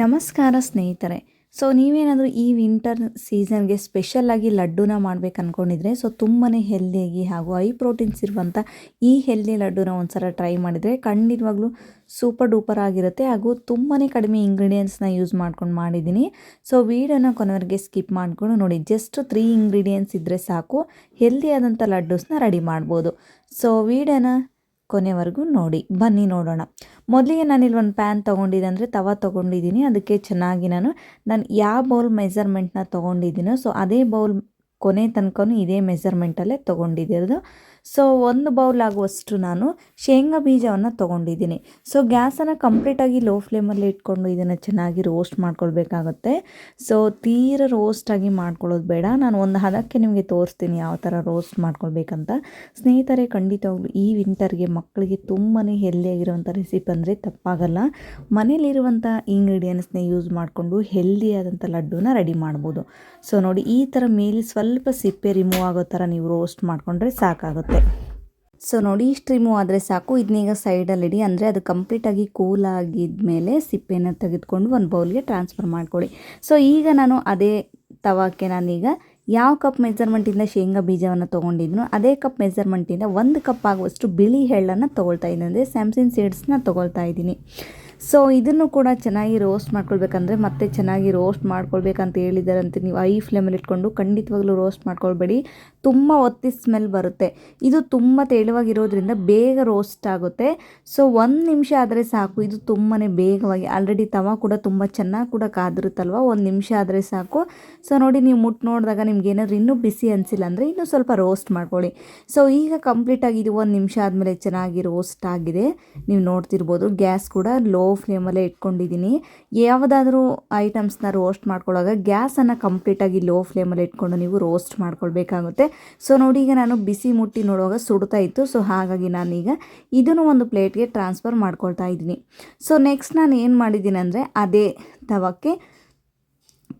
ನಮಸ್ಕಾರ ಸ್ನೇಹಿತರೆ. ಸೊ ನೀವೇನಾದರೂ ಈ ವಿಂಟರ್ ಸೀಸನ್ಗೆ ಸ್ಪೆಷಲ್ಲಾಗಿ ಲಡ್ಡುನ ಮಾಡ್ಬೇಕು ಅಂದ್ಕೊಂಡಿದ್ರೆ ಸೊ ತುಂಬಾ ಹೆಲ್ದಿಯಾಗಿ ಹಾಗೂ ಹೈ ಪ್ರೋಟೀನ್ಸ್ ಇರುವಂಥ ಈ ಹೆಲ್ದಿ ಲಡ್ಡುನ ಒಂದ್ಸಲ ಟ್ರೈ ಮಾಡಿದರೆ ಖಂಡಿತವಾಗ್ಲೂ ಸೂಪರ್ ಡೂಪರ್ ಆಗಿರುತ್ತೆ ಹಾಗೂ ತುಂಬಾ ಕಡಿಮೆ ಇಂಗ್ರೀಡಿಯೆಂಟ್ಸ್ನ ಯೂಸ್ ಮಾಡ್ಕೊಂಡು ಮಾಡಿದ್ದೀನಿ. ಸೊ ವೀಡಿಯೋನ ಕೊನೆವರೆಗೆ ಸ್ಕಿಪ್ ಮಾಡಿಕೊಂಡು ನೋಡಿ ಜಸ್ಟ್ ತ್ರೀ ಇಂಗ್ರೀಡಿಯೆಂಟ್ಸ್ ಇದ್ದರೆ ಸಾಕು. ಹೆಲ್ದಿಯಾದಂಥ ಲಡ್ಡೂಸ್ನ ರೆಡಿ ಮಾಡ್ಬೋದು. ಸೊ ವೀಡಿಯೋನ ಕೊನೆವರೆಗೂ ನೋಡಿ. ಬನ್ನಿ ನೋಡೋಣ. ಮೊದಲಿಗೆ ನಾನಿಲ್ಲಿ ಒಂದು ಪ್ಯಾನ್ ತೊಗೊಂಡಿದ್ದೆ ಅಂದರೆ ತವ ತೊಗೊಂಡಿದ್ದೀನಿ. ಅದಕ್ಕೆ ಚೆನ್ನಾಗಿ ನಾನು ನಾನು ಯಾವ ಬೌಲ್ ಮೆಜರ್ಮೆಂಟ್ನ ತೊಗೊಂಡಿದ್ದೀನೋ, ಸೊ ಅದೇ ಬೌಲ್ ಕೊನೆ ತನಕನೂ ಇದೇ ಮೆಜರ್ಮೆಂಟಲ್ಲೇ ತೊಗೊಂಡಿದ್ದಿರೋದು ಸೊ ಒಂದು ಬೌಲ್ ಆಗುವಷ್ಟು ನಾನು ಶೇಂಗಾ ಬೀಜವನ್ನು ತೊಗೊಂಡಿದ್ದೀನಿ. ಸೊ ಗ್ಯಾಸನ್ನು ಕಂಪ್ಲೀಟಾಗಿ ಲೋ ಫ್ಲೇಮಲ್ಲಿ ಇಟ್ಕೊಂಡು ಇದನ್ನು ಚೆನ್ನಾಗಿ ರೋಸ್ಟ್ ಮಾಡ್ಕೊಳ್ಬೇಕಾಗುತ್ತೆ. ಸೊ ತೀರ ರೋಸ್ಟಾಗಿ ಮಾಡ್ಕೊಳ್ಳೋದು ಬೇಡ. ನಾನು ಒಂದು ಹದಕ್ಕೆ ನಿಮಗೆ ತೋರಿಸ್ತೀನಿ ಯಾವ ಥರ ರೋಸ್ಟ್ ಮಾಡ್ಕೊಳ್ಬೇಕಂತ. ಸ್ನೇಹಿತರೆ, ಖಂಡಿತವಾಗ್ಲೂ ಈ ವಿಂಟರ್ಗೆ ಮಕ್ಕಳಿಗೆ ತುಂಬಾ ಹೆಲ್ದಿಯಾಗಿರುವಂಥ ರೆಸಿಪಿ ಅಂದರೆ ತಪ್ಪಾಗಲ್ಲ. ಮನೇಲಿರುವಂಥ ಇಂಗ್ರೀಡಿಯೆಂಟ್ಸ್ನ ಯೂಸ್ ಮಾಡಿಕೊಂಡು ಹೆಲ್ದಿಯಾದಂಥ ಲಡ್ಡುನ ರೆಡಿ ಮಾಡ್ಬೋದು. ಸೊ ನೋಡಿ ಈ ಥರ ಮೇಲೆ ಸ್ವಲ್ಪ ಸಿಪ್ಪೆ ರಿಮೂವ್ ಆಗೋ ಥರ ನೀವು ರೋಸ್ಟ್ ಮಾಡಿಕೊಂಡ್ರೆ ಸಾಕಾಗುತ್ತೆ. ಸೊ ನೋಡಿ ಇಷ್ಟು ರಿಮೂವ್ ಆದರೆ ಸಾಕು. ಇದನ್ನೀಗ ಸೈಡಲ್ಲಿ ಇಡಿ. ಅಂದರೆ ಅದು ಕಂಪ್ಲೀಟಾಗಿ ಕೂಲ್ ಆಗಿದ್ಮೇಲೆ ಸಿಪ್ಪೆನ ತೆಗೆದುಕೊಂಡು ಒಂದು ಬೌಲ್ಗೆ ಟ್ರಾನ್ಸ್ಫರ್ ಮಾಡ್ಕೊಳ್ಳಿ. ಸೊ ಈಗ ನಾನು ಅದೇ ತವಾಕ್ಕೆ ನಾನೀಗ ಯಾವ ಕಪ್ ಮೆಜರ್ಮೆಂಟಿಂದ ಶೇಂಗಾ ಬೀಜವನ್ನು ತೊಗೊಂಡಿದ್ನೋ ಅದೇ ಕಪ್ ಮೆಜರ್ಮೆಂಟಿಂದ ಒಂದು ಕಪ್ ಆಗುವಷ್ಟು ಬಿಳಿ ಹೆಳ್ಳನ್ನು ತೊಗೊಳ್ತಾ ಇದ್ದೀನಿ. ಅಂದರೆ ಸ್ಯಾಮ್ಸಂಗ್ ಸೀಡ್ಸ್ನ ತೊಗೊಳ್ತಾ ಇದ್ದೀನಿ. ಸೊ ಇದನ್ನು ಕೂಡ ಚೆನ್ನಾಗಿ ರೋಸ್ಟ್ ಮಾಡ್ಕೊಳ್ಬೇಕಂದ್ರೆ ಮತ್ತೆ ಚೆನ್ನಾಗಿ ರೋಸ್ಟ್ ಮಾಡ್ಕೊಳ್ಬೇಕಂತ ಹೇಳಿದಾರಂತೆ. ನೀವು ಐ ಫ್ಲೇಮಲ್ಲಿ ಇಟ್ಕೊಂಡು ಖಂಡಿತವಾಗ್ಲೂ ರೋಸ್ಟ್ ಮಾಡ್ಕೊಳ್ಬೇಡಿ. ತುಂಬ ಒತ್ತಿ ಸ್ಮೆಲ್ ಬರುತ್ತೆ. ಇದು ತುಂಬ ತೆಳುವಾಗಿರೋದ್ರಿಂದ ಬೇಗ ರೋಸ್ಟ್ ಆಗುತ್ತೆ. ಸೊ ಒಂದು ನಿಮಿಷ ಆದರೆ ಸಾಕು. ಇದು ತುಂಬಾ ಬೇಗವಾಗಿ ಆಲ್ರೆಡಿ ತವ ಕೂಡ ತುಂಬ ಚೆನ್ನಾಗಿ ಕೂಡ ಕಾದಿರುತ್ತಲ್ವ? ಒಂದು ನಿಮಿಷ ಆದರೆ ಸಾಕು. ಸೊ ನೋಡಿ ನೀವು ಮುಟ್ಟು ನೋಡಿದಾಗ ನಿಮ್ಗೆ ಏನಾದರೂ ಇನ್ನೂ ಬಿಸಿ ಅನಿಸಿಲ್ಲ ಅಂದರೆ ಇನ್ನೂ ಸ್ವಲ್ಪ ರೋಸ್ಟ್ ಮಾಡ್ಕೊಳ್ಳಿ. ಸೊ ಈಗ ಕಂಪ್ಲೀಟಾಗಿ ಇದು ಒಂದು ನಿಮಿಷ ಆದಮೇಲೆ ಚೆನ್ನಾಗಿ ರೋಸ್ಟ್ ಆಗಿದೆ. ನೀವು ನೋಡ್ತಿರ್ಬೋದು ಗ್ಯಾಸ್ ಕೂಡ ಲೋ ಫ್ಲೇಮಲ್ಲೇ ಇಟ್ಕೊಂಡಿದ್ದೀನಿ. ಯಾವುದಾದ್ರೂ ಐಟಮ್ಸ್ನ ರೋಸ್ಟ್ ಮಾಡ್ಕೊಳ್ಳೋವಾಗ ಗ್ಯಾಸನ್ನು ಕಂಪ್ಲೀಟಾಗಿ ಲೋ ಫ್ಲೇಮಲ್ಲಿ ಇಟ್ಕೊಂಡು ನೀವು ರೋಸ್ಟ್ ಮಾಡ್ಕೊಳ್ಬೇಕಾಗುತ್ತೆ. ಸೊ, ನೋಡಿ, ಈಗ ನಾನು ಬಿಸಿ ಮುಟ್ಟಿ ನೋಡುವಾಗ ಸುಡ್ತಾ ಇತ್ತು. ಸೊ, ಹಾಗಾಗಿ ನಾನೀಗ ಇದನ್ನು ಒಂದು ಪ್ಲೇಟ್ಗೆ ಟ್ರಾನ್ಸ್ಫರ್ ಮಾಡ್ಕೊಳ್ತಾ ಇದ್ದೀನಿ. ಸೊ, ನೆಕ್ಸ್ಟ್ ನಾನು ಏನು ಮಾಡಿದ್ದೀನಿ ಅಂದರೆ ಅದೇ ತವಕ್ಕೆ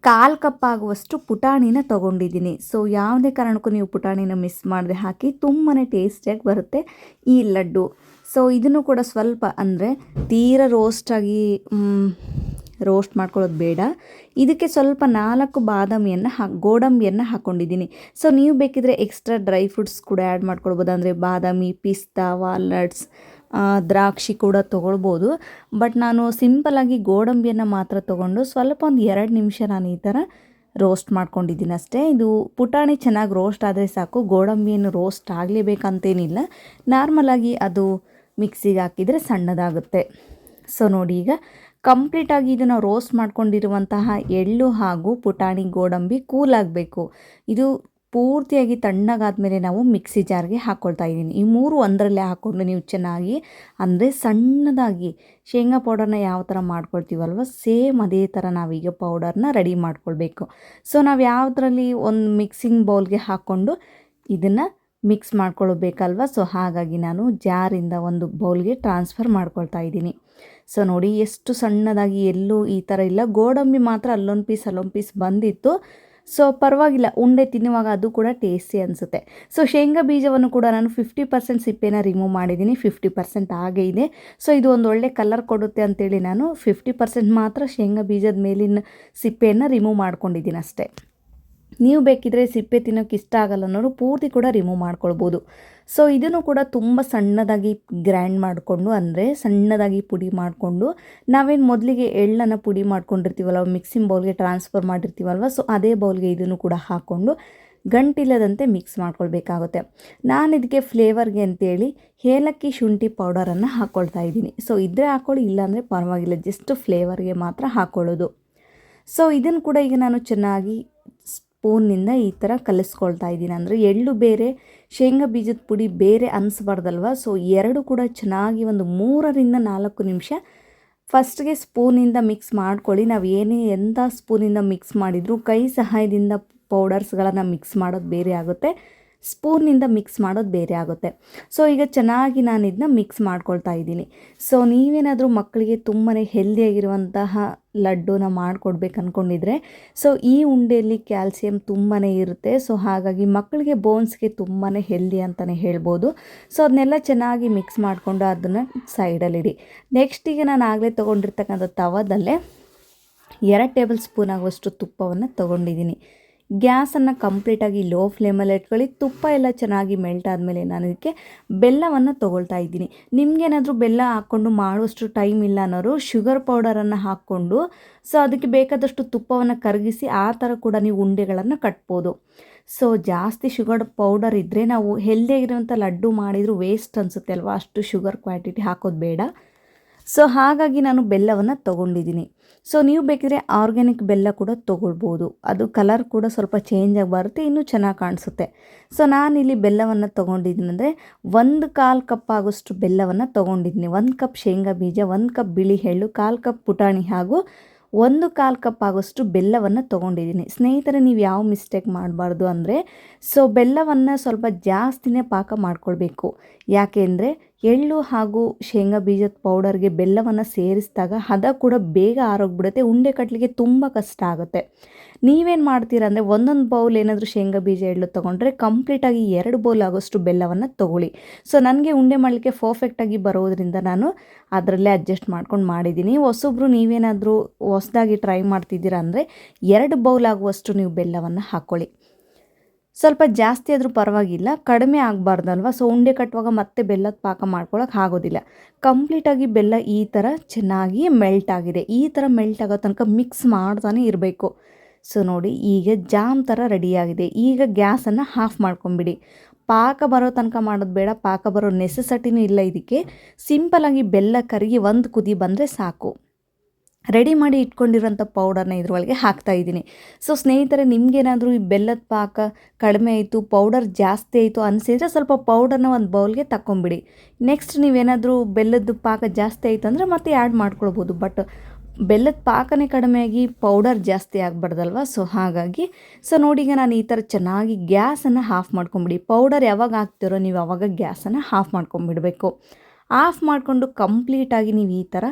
ಕಾಲು ಕಪ್ ಆಗುವಷ್ಟು ಪುಟಾಣಿನ ತೊಗೊಂಡಿದ್ದೀನಿ. ಸೊ, ಯಾವುದೇ ಕಾರಣಕ್ಕೂ ನೀವು ಪುಟಾಣಿನ ಮಿಸ್ ಮಾಡದೆ ಹಾಕಿ ತುಂಬಾ ಟೇಸ್ಟಿಯಾಗಿ ಬರುತ್ತೆ ಈ ಲಡ್ಡು. ಸೊ ಇದನ್ನು ಕೂಡ ಸ್ವಲ್ಪ ಅಂದರೆ ತೀರ ರೋಸ್ಟಾಗಿ ರೋಸ್ಟ್ ಮಾಡ್ಕೊಳ್ಳೋದು ಬೇಡ. ಇದಕ್ಕೆ ಸ್ವಲ್ಪ ನಾಲ್ಕು ಬಾದಾಮಿಯನ್ನು ಹಾ, ಗೋಡಂಬಿಯನ್ನು ಹಾಕ್ಕೊಂಡಿದ್ದೀನಿ ಸೊ ನೀವು ಬೇಕಿದ್ರೆ ಎಕ್ಸ್ಟ್ರಾ ಡ್ರೈ ಫ್ರೂಟ್ಸ್ ಕೂಡ ಆ್ಯಡ್ ಮಾಡ್ಕೊಳ್ಬೋದು. ಅಂದರೆ ಬಾದಾಮಿ, ಪಿಸ್ತಾ ವಾಲ್ನಟ್ಸ್ ದ್ರಾಕ್ಷಿ ಕೂಡ ತೊಗೊಳ್ಬೋದು. ಬಟ್ ನಾನು ಸಿಂಪಲಾಗಿ ಗೋಡಂಬಿಯನ್ನು ಮಾತ್ರ ತೊಗೊಂಡು ಸ್ವಲ್ಪ ಒಂದು ಎರಡು ನಿಮಿಷ ನಾನು ಈ ಥರ ರೋಸ್ಟ್ ಮಾಡ್ಕೊಂಡಿದ್ದೀನಿ ಅಷ್ಟೇ. ಇದು ಪುಟಾಣಿ ಚೆನ್ನಾಗಿ ರೋಸ್ಟ್ ಆದರೆ ಸಾಕು. ಗೋಡಂಬಿಯನ್ನು ರೋಸ್ಟ್ ಆಗಲೇಬೇಕಂತೇನಿಲ್ಲ. ನಾರ್ಮಲಾಗಿ ಅದು ಮಿಕ್ಸಿಗೆ ಹಾಕಿದರೆ ಸಣ್ಣದಾಗುತ್ತೆ. ಸೊ ನೋಡಿ ಈಗ ಕಂಪ್ಲೀಟಾಗಿ ಇದನ್ನು ರೋಸ್ಟ್ ಮಾಡ್ಕೊಂಡಿರುವಂತಹ ಎಳ್ಳು ಹಾಗೂ ಪುಟಾಣಿ ಗೋಡಂಬಿ ಕೂಲ್ ಆಗಬೇಕು ಇದು ಪೂರ್ತಿಯಾಗಿ ತಣ್ಣಗಾದ ಮೇಲೆ ನಾವು ಮಿಕ್ಸಿ ಜಾರ್ಗೆ ಹಾಕ್ಕೊಳ್ತಾ ಇದ್ದೀನಿ. ಈ ಮೂರು ಒಂದರಲ್ಲೇ ಹಾಕ್ಕೊಂಡು ನೀವು ಚೆನ್ನಾಗಿ, ಅಂದರೆ ಸಣ್ಣದಾಗಿ ಶೇಂಗಾ ಪೌಡರ್ನ ಯಾವ ಥರ ಮಾಡ್ಕೊಳ್ತೀವಲ್ವ, ಸೇಮ್ ಅದೇ ಥರ ನಾವೀಗ ಪೌಡರ್ನ ರೆಡಿ ಮಾಡ್ಕೊಳ್ಬೇಕು. ಸೊ ನಾವು ಯಾವುದ್ರಲ್ಲಿ ಒಂದು ಮಿಕ್ಸಿಂಗ್ ಬೌಲ್ಗೆ ಹಾಕ್ಕೊಂಡು ಇದನ್ನು ಮಿಕ್ಸ್ ಮಾಡ್ಕೊಳ್ಬೇಕಲ್ವ ಸೊ ಹಾಗಾಗಿ ನಾನು ಜಾರಿಂದ ಒಂದು ಬೌಲ್ಗೆ ಟ್ರಾನ್ಸ್ಫರ್ ಮಾಡ್ಕೊಳ್ತಾ ಇದ್ದೀನಿ. ಸೊ ನೋಡಿ ಎಷ್ಟು ಸಣ್ಣದಾಗಿ ಎಲ್ಲೂ ಈ ಥರ ಇಲ್ಲ. ಗೋಡಂಬಿ ಮಾತ್ರ ಅಲ್ಲೊಂದು ಪೀಸ್ ಅಲ್ಲೊಂದು ಪೀಸ್ ಬಂದಿತ್ತು. ಸೊ ಪರವಾಗಿಲ್ಲ. ಉಂಡೆ ತಿನ್ನುವಾಗ ಅದು ಕೂಡ ಟೇಸ್ಟಿ ಅನಿಸುತ್ತೆ. ಸೊ ಶೇಂಗಾ ಬೀಜವನ್ನು ಕೂಡ ನಾನು ಫಿಫ್ಟಿ ಪರ್ಸೆಂಟ್ ಸಿಪ್ಪೆನ ರಿಮೂವ್ ಮಾಡಿದ್ದೀನಿ. ಫಿಫ್ಟಿ ಪರ್ಸೆಂಟ್ ಹಾಗೆ ಇದೆ. ಸೊ ಇದು ಒಂದು ಒಳ್ಳೆ ಕಲರ್ ಕೊಡುತ್ತೆ ಅಂತೇಳಿ ನಾನು ಫಿಫ್ಟಿ ಪರ್ಸೆಂಟ್ ಮಾತ್ರ ಶೇಂಗಾ ಬೀಜದ ಮೇಲಿನ ಸಿಪ್ಪೆಯನ್ನು ರಿಮೂವ್ ಮಾಡ್ಕೊಂಡಿದ್ದೀನಿ ಅಷ್ಟೇ. ನೀವು ಬೇಕಿದ್ರೆ ಸಿಪ್ಪೆ ತಿನ್ನೋಕೆ ಇಷ್ಟ ಆಗಲ್ಲ ಅನ್ನೋರು ಪೂರ್ತಿ ಕೂಡ ರಿಮೂವ್ ಮಾಡ್ಕೊಳ್ಬೋದು. ಸೊ ಇದನ್ನು ಕೂಡ ತುಂಬ ಸಣ್ಣದಾಗಿ ಗ್ರ್ಯಾಂಡ್ ಮಾಡಿಕೊಂಡು, ಅಂದರೆ ಸಣ್ಣದಾಗಿ ಪುಡಿ ಮಾಡಿಕೊಂಡು, ನಾವೇನು ಮೊದಲಿಗೆ ಎಳ್ಳನ್ನು ಪುಡಿ ಮಾಡ್ಕೊಂಡಿರ್ತೀವಲ್ಲ ಮಿಕ್ಸಿಂಗ್ ಬೌಲ್ಗೆ ಟ್ರಾನ್ಸ್ಫರ್ ಮಾಡಿರ್ತೀವಲ್ವ ಸೊ ಅದೇ ಬೌಲ್ಗೆ ಇದನ್ನು ಕೂಡ ಹಾಕ್ಕೊಂಡು ಗಂಟಿಲ್ಲದಂತೆ ಮಿಕ್ಸ್ ಮಾಡ್ಕೊಳ್ಬೇಕಾಗುತ್ತೆ. ನಾನು ಇದಕ್ಕೆ ಫ್ಲೇವರ್ಗೆ ಅಂತೇಳಿ ಏಲಕ್ಕಿ ಶುಂಠಿ ಪೌಡರನ್ನು ಹಾಕ್ಕೊಳ್ತಾ ಇದ್ದೀನಿ. ಸೊ ಇದ್ದರೆ ಹಾಕ್ಕೊಳ್ಳಿ ಇಲ್ಲಾಂದರೆ ಪರವಾಗಿಲ್ಲ ಜಸ್ಟ್ ಫ್ಲೇವರ್ಗೆ ಮಾತ್ರ ಹಾಕ್ಕೊಳ್ಳೋದು ಸೊ ಇದನ್ನು ಕೂಡ ಈಗ ನಾನು ಚೆನ್ನಾಗಿ ಸ್ಪೂನ್ನಿಂದ ಈ ಥರ ಕಲಿಸ್ಕೊಳ್ತಾ ಇದ್ದೀನಿ. ಅಂದರೆ ಎಳ್ಳು ಬೇರೆ, ಶೇಂಗಾ ಬೀಜದ ಪುಡಿ ಬೇರೆ ಅನಿಸ್ಬಾರ್ದಲ್ವ? ಸೊ ಎರಡು ಕೂಡ ಚೆನ್ನಾಗಿ ಒಂದು ಮೂರರಿಂದ ನಾಲ್ಕು ನಿಮಿಷ ಫಸ್ಟ್ಗೆ ಸ್ಪೂನಿಂದ ಮಿಕ್ಸ್ ಮಾಡ್ಕೊಳ್ಳಿ. ನಾವು ಏನೇ ಎಂಥ ಸ್ಪೂನಿಂದ ಮಿಕ್ಸ್ ಮಾಡಿದರೂ ಕೈ ಸಹಾಯದಿಂದ ಪೌಡರ್ಸ್ಗಳನ್ನು ಮಿಕ್ಸ್ ಮಾಡೋದು ಬೇರೆ ಆಗುತ್ತೆ. ಸ್ಪೂನಿಂದ ಮಿಕ್ಸ್ ಮಾಡೋದು ಬೇರೆ ಆಗುತ್ತೆ. ಸೊ ಈಗ ಚೆನ್ನಾಗಿ ನಾನು ಇದನ್ನ ಮಿಕ್ಸ್ ಮಾಡ್ಕೊಳ್ತಾ ಇದ್ದೀನಿ. ಸೊ ನೀವೇನಾದರೂ ಮಕ್ಕಳಿಗೆ ತುಂಬಾ ಹೆಲ್ದಿಯಾಗಿರುವಂತಹ ಲಡ್ಡುನ ಮಾಡಿಕೊಡ್ಬೇಕು ಅಂದ್ಕೊಂಡಿದ್ರೆ ಸೊ ಈ ಉಂಡೆಯಲ್ಲಿ ಕ್ಯಾಲ್ಸಿಯಂ ತುಂಬಾ ಇರುತ್ತೆ. ಸೊ ಹಾಗಾಗಿ ಮಕ್ಕಳಿಗೆ ಬೋನ್ಸ್ಗೆ ತುಂಬಾ ಹೆಲ್ದಿ ಅಂತಲೇ ಹೇಳ್ಬೋದು. ಸೊ ಅದನ್ನೆಲ್ಲ ಚೆನ್ನಾಗಿ ಮಿಕ್ಸ್ ಮಾಡಿಕೊಂಡು ಅದನ್ನು ಸೈಡಲ್ಲಿಡಿ ನೆಕ್ಸ್ಟಿಗೆ ನಾನು ಆಗಲೇ ತೊಗೊಂಡಿರ್ತಕ್ಕಂಥ ತವದಲ್ಲೇ ಎರಡು ಟೇಬಲ್ ಸ್ಪೂನ್ ಆಗುವಷ್ಟು ತುಪ್ಪವನ್ನು ತೊಗೊಂಡಿದ್ದೀನಿ. ಗ್ಯಾಸನ್ನು ಕಂಪ್ಲೀಟಾಗಿ ಲೋ ಫ್ಲೇಮಲ್ಲಿ ಇಟ್ಕೊಳ್ಳಿ, ತುಪ್ಪ ಎಲ್ಲ ಚೆನ್ನಾಗಿ ಮೆಲ್ಟ್ ಆದಮೇಲೆ ನಾನು ಇದಕ್ಕೆ ಬೆಲ್ಲವನ್ನು ತೊಗೊಳ್ತಾ ಇದ್ದೀನಿ. ನಿಮಗೇನಾದರೂ ಬೆಲ್ಲ ಹಾಕ್ಕೊಂಡು ಮಾಡುವಷ್ಟು ಟೈಮ್ ಇಲ್ಲ ಅನ್ನೋರು ಶುಗರ್ ಪೌಡರನ್ನು ಹಾಕ್ಕೊಂಡು, ಸೊ ಅದಕ್ಕೆ ಬೇಕಾದಷ್ಟು ತುಪ್ಪವನ್ನು ಕರಗಿಸಿ ಆ ಥರ ಕೂಡ ನೀವು ಉಂಡೆಗಳನ್ನು ಕಟ್ಬೋದು. ಸೊ ಜಾಸ್ತಿ ಶುಗರ್ ಪೌಡರ್ ಇದ್ದರೆ ನಾವು ಹೆಲ್ದಿಯಾಗಿರುವಂಥ ಲಡ್ಡು ಮಾಡಿದರೂ ವೇಸ್ಟ್ ಅನಿಸುತ್ತೆ ಅಲ್ವಾ? ಅಷ್ಟು ಶುಗರ್ ಕ್ವಾಂಟಿಟಿ ಹಾಕೋದು ಬೇಡ. ಸೊ ಹಾಗಾಗಿ ನಾನು ಬೆಲ್ಲವನ್ನು ತೊಗೊಂಡಿದ್ದೀನಿ. ಸೊ ನೀವು ಬೇಕಿದ್ರೆ ಆರ್ಗ್ಯಾನಿಕ್ ಬೆಲ್ಲ ಕೂಡ ತೊಗೊಳ್ಬೋದು. ಅದು ಕಲರ್ ಕೂಡ ಸ್ವಲ್ಪ ಚೇಂಜ್ ಆಗಿ ಬರುತ್ತೆ, ಇನ್ನೂ ಚೆನ್ನಾಗಿ ಕಾಣಿಸುತ್ತೆ. ಸೊ ಇಲ್ಲಿ ಬೆಲ್ಲವನ್ನು ತೊಗೊಂಡಿದ್ದೀನಿ ಅಂದರೆ ಒಂದು ಕಾಲು ಕಪ್ ಆಗೋಷ್ಟು ಬೆಲ್ಲವನ್ನು ತೊಗೊಂಡಿದ್ದೀನಿ. ಒಂದು ಕಪ್ ಶೇಂಗಾ ಬೀಜ, ಒಂದು ಕಪ್ ಬಿಳಿ ಎಳ್ಳು, ಕಾಲು ಕಪ್ ಪುಟಾಣಿ ಹಾಗೂ ಒಂದು ಕಾಲು ಕಪ್ ಆಗೋಷ್ಟು ಬೆಲ್ಲವನ್ನು ತೊಗೊಂಡಿದ್ದೀನಿ. ಸ್ನೇಹಿತರೆ, ನೀವು ಯಾವ ಮಿಸ್ಟೇಕ್ ಮಾಡಬಾರ್ದು ಅಂದರೆ ಸೊ ಬೆಲ್ಲವನ್ನು ಸ್ವಲ್ಪ ಜಾಸ್ತಿನೇ ಪಾಕ ಮಾಡ್ಕೊಳ್ಬೇಕು. ಯಾಕೆಂದರೆ ಎಳ್ಳು ಹಾಗೂ ಶೇಂಗಾ ಬೀಜದ ಪೌಡರ್ಗೆ ಬೆಲ್ಲವನ್ನು ಸೇರಿಸಿದಾಗ ಹದ ಕೂಡ ಬೇಗ ಆರೋಗ್ಬಿಡುತ್ತೆ, ಉಂಡೆ ಕಟ್ಟಲಿಕ್ಕೆ ತುಂಬ ಕಷ್ಟ ಆಗುತ್ತೆ. ನೀವೇನು ಮಾಡ್ತೀರಾ ಅಂದರೆ ಒಂದೊಂದು ಬೌಲ್ ಏನಾದರೂ ಶೇಂಗಾ ಬೀಜ ಎಳ್ಳು ತೊಗೊಂಡ್ರೆ ಕಂಪ್ಲೀಟಾಗಿ ಎರಡು ಬೌಲ್ ಆಗೋಷ್ಟು ಬೆಲ್ಲವನ್ನು ತೊಗೊಳ್ಳಿ. ಸೊ ನನಗೆ ಉಂಡೆ ಮಾಡಲಿಕ್ಕೆ ಪರ್ಫೆಕ್ಟಾಗಿ ಬರೋದರಿಂದ ನಾನು ಅದರಲ್ಲೇ ಅಡ್ಜಸ್ಟ್ ಮಾಡ್ಕೊಂಡು ಮಾಡಿದ್ದೀನಿ. ಹೊಸೊಬ್ರು ನೀವೇನಾದರೂ ಹೊಸದಾಗಿ ಟ್ರೈ ಮಾಡ್ತಿದ್ದೀರಾ ಅಂದರೆ ಎರಡು ಬೌಲ್ ಆಗುವಷ್ಟು ನೀವು ಬೆಲ್ಲವನ್ನು ಹಾಕ್ಕೊಳ್ಳಿ ಸ್ವಲ್ಪ ಜಾಸ್ತಿ ಆದರೂ ಪರವಾಗಿಲ್ಲ, ಕಡಿಮೆ ಆಗಬಾರ್ದಲ್ವ? ಸೊ ಉಂಡೆ ಕಟ್ಟುವಾಗ ಮತ್ತೆ ಬೆಲ್ಲದ ಪಾಕ ಮಾಡ್ಕೊಳ್ಳೋಕೆ ಆಗೋದಿಲ್ಲ. ಕಂಪ್ಲೀಟಾಗಿ ಬೆಲ್ಲ ಈ ಥರ ಚೆನ್ನಾಗಿ ಮೆಲ್ಟ್ ಆಗಿದೆ. ಈ ಥರ ಮೆಲ್ಟ್ ಆಗೋ ತನಕ ಮಿಕ್ಸ್ ಮಾಡ್ತಾನೆ ಇರಬೇಕು. ಸೊ ನೋಡಿ, ಈಗ ಜಾಮ್ ಥರ ರೆಡಿಯಾಗಿದೆ ಈಗ ಗ್ಯಾಸನ್ನು ಹಾಫ್ ಮಾಡ್ಕೊಂಬಿಡಿ. ಪಾಕ ಬರೋ ತನಕ ಮಾಡೋದು ಬೇಡ. ಪಾಕ ಬರೋ ನೆಸೆಸಟಿನೂ ಇಲ್ಲ ಇದಕ್ಕೆ. ಸಿಂಪಲಾಗಿ ಬೆಲ್ಲ ಕರಗಿ ಒಂದು ಕುದಿ ಬಂದರೆ ಸಾಕು. ರೆಡಿ ಮಾಡಿ ಇಟ್ಕೊಂಡಿರೋಂಥ ಪೌಡರ್ನ ಇದ್ರೊಳಗೆ ಹಾಕ್ತಾ ಇದ್ದೀನಿ. ಸೊ ಸ್ನೇಹಿತರೆ, ನಿಮಗೇನಾದರೂ ಈ ಬೆಲ್ಲದ ಪಾಕ ಕಡಿಮೆ ಆಯಿತು ಪೌಡರ್ ಜಾಸ್ತಿ ಆಯಿತು ಅನಿಸಿದರೆ ಸ್ವಲ್ಪ ಪೌಡರ್ನ ಒಂದು ಬೌಲ್ಗೆ ತಗೊಂಬಿಡಿ ನೆಕ್ಸ್ಟ್ ನೀವೇನಾದರೂ ಬೆಲ್ಲದ ಪಾಕ ಜಾಸ್ತಿ ಆಯಿತು ಅಂದರೆ ಮತ್ತೆ ಆ್ಯಡ್ ಮಾಡ್ಕೊಳ್ಬೋದು ಬಟ್ ಬೆಲ್ಲದ ಪಾಕನೇ ಕಡಿಮೆಯಾಗಿ ಪೌಡರ್ ಜಾಸ್ತಿ ಆಗಬಾರ್ದಲ್ವ? ಸೊ ಹಾಗಾಗಿ ಸೊ ನೋಡಿ ಈಗ ನಾನು ಈ ಥರ ಚೆನ್ನಾಗಿ ಗ್ಯಾಸನ್ನು ಹಾಫ್ ಮಾಡ್ಕೊಂಬಿಡಿ. ಪೌಡರ್ ಯಾವಾಗ ಹಾಕ್ತಿರೋ ನೀವು ಅವಾಗ ಗ್ಯಾಸನ್ನು ಹಾಫ್ ಮಾಡ್ಕೊಂಬಿಡಬೇಕು. ಆಫ್ ಮಾಡಿಕೊಂಡು ಕಂಪ್ಲೀಟಾಗಿ ನೀವು ಈ ಥರ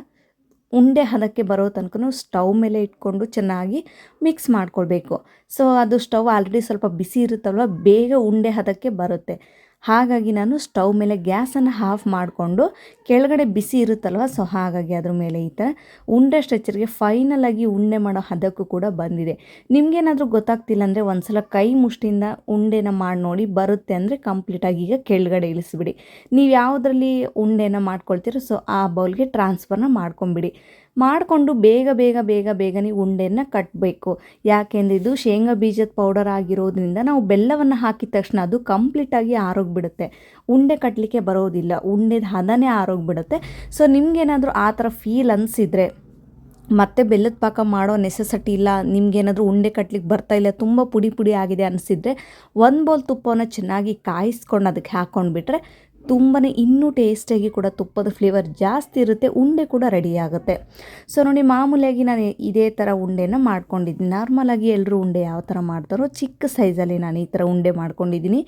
ಉಂಡೆ ಹದಕ್ಕೆ ಬರೋ ತನಕ ಸ್ಟವ್ ಮೇಲೆ ಇಟ್ಕೊಂಡು ಚೆನ್ನಾಗಿ ಮಿಕ್ಸ್ ಮಾಡ್ಕೊಳ್ಬೇಕು. ಸೊ, ಅದು ಸ್ಟವ್ ಆಲ್ರೆಡಿ ಸ್ವಲ್ಪ ಬಿಸಿ ಇರುತ್ತಲ್ವ? ಬೇಗ ಉಂಡೆ ಹದಕ್ಕೆ ಬರುತ್ತೆ. ಹಾಗಾಗಿ ನಾನು ಸ್ಟವ್ ಮೇಲೆ ಗ್ಯಾಸನ್ನು ಹಾಫ್ ಮಾಡಿಕೊಂಡು ಕೆಳಗಡೆ ಬಿಸಿ ಇರುತ್ತಲ್ವ, ಸೊ ಹಾಗಾಗಿ ಅದ್ರ ಮೇಲೆ ಈ ಥರ ಉಂಡೆ ಸ್ಟ್ರೆಚರ್ಗೆ ಫೈನಲಾಗಿ ಉಂಡೆ ಮಾಡೋ ಹದಕ್ಕೂ ಕೂಡ ಬಂದಿದೆ. ನಿಮಗೇನಾದರೂ ಗೊತ್ತಾಗ್ತಿಲ್ಲ ಅಂದರೆ ಒಂದು ಸಲ ಕೈ ಮುಷ್ಟಿಯಿಂದ ಉಂಡೆನ ಮಾಡಿ ನೋಡಿ ಬರುತ್ತೆ ಅಂದರೆ ಕಂಪ್ಲೀಟಾಗಿ ಈಗ ಕೆಳಗಡೆ ಇಳಿಸಿಬಿಡಿ. ನೀವು ಯಾವುದರಲ್ಲಿ ಉಂಡೆನ ಮಾಡ್ಕೊಳ್ತೀರೋ, ಸೊ ಆ ಬೌಲ್ಗೆ ಟ್ರಾನ್ಸ್ಫರ್ನ ಮಾಡ್ಕೊಂಬಿಡಿ. ಮಾಡಿಕೊಂಡು ಬೇಗ ಬೇಗ ಬೇಗ ಬೇಗನೆ ಉಂಡೆಯನ್ನು ಕಟ್ಟಬೇಕು ಯಾಕೆಂದರೆ ಇದು ಶೇಂಗಾ ಬೀಜದ ಪೌಡರ್ ಆಗಿರೋದ್ರಿಂದ ನಾವು ಬೆಲ್ಲವನ್ನು ಹಾಕಿದ ತಕ್ಷಣ ಅದು ಕಂಪ್ಲೀಟಾಗಿ ಆರೋಗ್ಬಿಡುತ್ತೆ. ಉಂಡೆ ಕಟ್ಟಲಿಕ್ಕೆ ಬರೋದಿಲ್ಲ, ಉಂಡೆದ ಹದನೇ ಆರೋಗ್ಬಿಡುತ್ತೆ. ಸೊ ನಿಮಗೇನಾದರೂ ಆ ಥರ ಫೀಲ್ ಅನಿಸಿದರೆ, ಮತ್ತೆ ಬೆಲ್ಲದ ಪಾಕ ಮಾಡೋ ನೆಸೆಸಿಟಿ ಇಲ್ಲ, ನಿಮ್ಗೇನಾದರೂ ಉಂಡೆ ಕಟ್ಲಿಕ್ಕೆ ಬರ್ತಾ ಇಲ್ಲ, ತುಂಬ ಪುಡಿ ಪುಡಿ ಆಗಿದೆ ಅನಿಸಿದರೆ, ಒಂದು ಬೋಲ್ ತುಪ್ಪವನ್ನು ಚೆನ್ನಾಗಿ ಕಾಯಿಸ್ಕೊಂಡು ಅದಕ್ಕೆ ಹಾಕ್ಕೊಂಡ್ಬಿಟ್ರೆ ತುಂಬಾ ಇನ್ನೂ ಟೇಸ್ಟಿಯಾಗಿ ಕೂಡ ತುಪ್ಪದ ಫ್ಲೇವರ್ ಜಾಸ್ತಿ ಇರುತ್ತೆ, ಉಂಡೆ ಕೂಡ ರೆಡಿ ಆಗುತ್ತೆ. ಸೊ ನೋಡಿ ಮಾಮೂಲಿಯಾಗಿ ನಾನು ಇದೇ ಥರ ಉಂಡೆನ ಮಾಡ್ಕೊಂಡಿದ್ದೀನಿ. ನಾರ್ಮಲಾಗಿ ಎಲ್ಲರೂ ಉಂಡೆ ಯಾವ ಥರ ಮಾಡ್ತಾರೋ ಚಿಕ್ಕ ಸೈಜಲ್ಲಿ ನಾನು ಈ ಥರ ಉಂಡೆ ಮಾಡ್ಕೊಂಡಿದ್ದೀನಿ.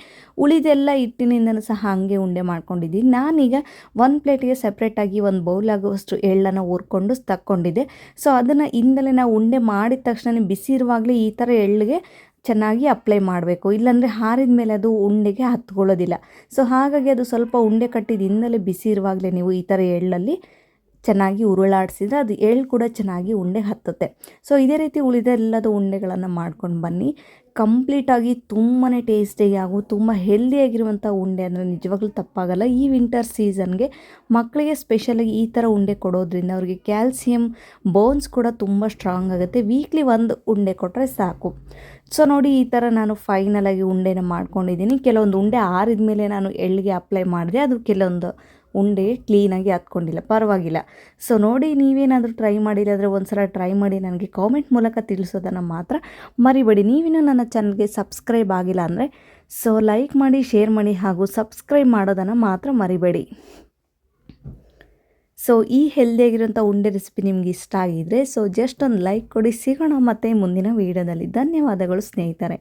ಉಳಿದೆಲ್ಲ ಹಿಟ್ಟಿನಿಂದನೂ ಸಹ ಹಾಗೆ ಉಂಡೆ ಮಾಡ್ಕೊಂಡಿದ್ದೀನಿ. ನಾನೀಗ ಒಂದು ಪ್ಲೇಟಿಗೆ ಸಪ್ರೇಟಾಗಿ ಒಂದು ಬೌಲ್ ಆಗುವಷ್ಟು ಎಳ್ಳನ್ನು ಹುರ್ಕೊಂಡು ತಕ್ಕೊಂಡಿದ್ದೆ. ಸೊ ಅದನ್ನು ಹಿಂದಲೇ ನಾವು ಉಂಡೆ ಮಾಡಿದ ತಕ್ಷಣ ಬಿಸಿ ಇರುವಾಗಲೇ ಈ ಥರ ಎಳ್ಳಿಗೆ ಚೆನ್ನಾಗಿ ಅಪ್ಲೈ ಮಾಡಬೇಕು. ಇಲ್ಲಾಂದರೆ ಹಾರಿದ ಮೇಲೆ ಅದು ಉಂಡೆಗೆ ಹತ್ಕೊಳ್ಳೋದಿಲ್ಲ. ಸೊ ಹಾಗಾಗಿ ಅದು ಸ್ವಲ್ಪ ಉಂಡೆ ಕಟ್ಟಿದಿಂದಲೇ ಬಿಸಿ ಇರುವಾಗಲೇ ನೀವು ಈ ಥರ ಎಳ್ಳಲ್ಲಿ ಚೆನ್ನಾಗಿ ಉರುಳಾಡಿಸಿದ್ರೆ ಅದು ಎಳ್ಳು ಕೂಡ ಚೆನ್ನಾಗಿ ಉಂಡೆ ಹತ್ತುತ್ತೆ. ಸೊ ಇದೇ ರೀತಿ ಉಳಿದೆಲ್ಲದ ಉಂಡೆಗಳನ್ನು ಮಾಡ್ಕೊಂಡು ಬನ್ನಿ. ಕಂಪ್ಲೀಟಾಗಿ ತುಂಬಾ ಟೇಸ್ಟಿಯಾಗಿ ತುಂಬ ಹೆಲ್ದಿಯಾಗಿರುವಂಥ ಉಂಡೆ ಅಂದರೆ ನಿಜವಾಗ್ಲೂ ತಪ್ಪಾಗಲ್ಲ. ಈ ವಿಂಟರ್ ಸೀಸನ್ಗೆ ಮಕ್ಕಳಿಗೆ ಸ್ಪೆಷಲಾಗಿ ಈ ಥರ ಉಂಡೆ ಕೊಡೋದ್ರಿಂದ ಅವರಿಗೆ ಕ್ಯಾಲ್ಸಿಯಂ ಬೋನ್ಸ್ ಕೂಡ ತುಂಬ ಸ್ಟ್ರಾಂಗ್ ಆಗುತ್ತೆ. ವೀಕ್ಲಿ ಒಂದು ಉಂಡೆ ಕೊಟ್ಟರೆ ಸಾಕು. ಸೊ ನೋಡಿ, ಈ ಥರ ನಾನು ಫೈನಲಾಗಿ ಉಂಡೆನ ಮಾಡ್ಕೊಂಡಿದ್ದೀನಿ. ಕೆಲವೊಂದು ಉಂಡೆ ಆರಿದ ಮೇಲೆ ನಾನು ಎಳ್ಳಿಗೆ ಅಪ್ಲೈ ಮಾಡಿದೆ. ಅದು ಕೆಲವೊಂದು ಉಂಡೆ ಕ್ಲೀನಾಗಿ ಹತ್ಕೊಂಡಿಲ್ಲ. ಪರವಾಗಿಲ್ಲ. ಸೊ ನೋಡಿ ನೀವೇನಾದರೂ ಟ್ರೈ ಮಾಡಿಲ್ಲಾದರೆ ಒಂದು ಸಲ ಟ್ರೈ ಮಾಡಿ ನನಗೆ ಕಾಮೆಂಟ್ ಮೂಲಕ ತಿಳಿಸೋದನ್ನು ಮಾತ್ರ ಮರಿಬೇಡಿ. ನೀವಿನ್ನೂ ನನ್ನ ಚಾನಲ್ಗೆ ಸಬ್ಸ್ಕ್ರೈಬ್ ಆಗಿಲ್ಲ ಅಂದರೆ ಸೊ ಲೈಕ್ ಮಾಡಿ ಶೇರ್ ಮಾಡಿ ಹಾಗೂ ಸಬ್ಸ್ಕ್ರೈಬ್ ಮಾಡೋದನ್ನು ಮಾತ್ರ ಮರಿಬೇಡಿ. ಸೊ ಈ ಹೆಲ್ದಿಯಾಗಿರೋಂಥ ಉಂಡೆ ರೆಸಿಪಿ ನಿಮ್ಗೆ ಇಷ್ಟ ಆಗಿದ್ರೆ ಸೊ ಜಸ್ಟ್ ಒಂದು ಲೈಕ್ ಕೊಡಿ. ಸಿಗೋಣ ಮತ್ತೆ ಮುಂದಿನ ವೀಡಿಯೋದಲ್ಲಿ ಧನ್ಯವಾದಗಳು ಸ್ನೇಹಿತರೆ.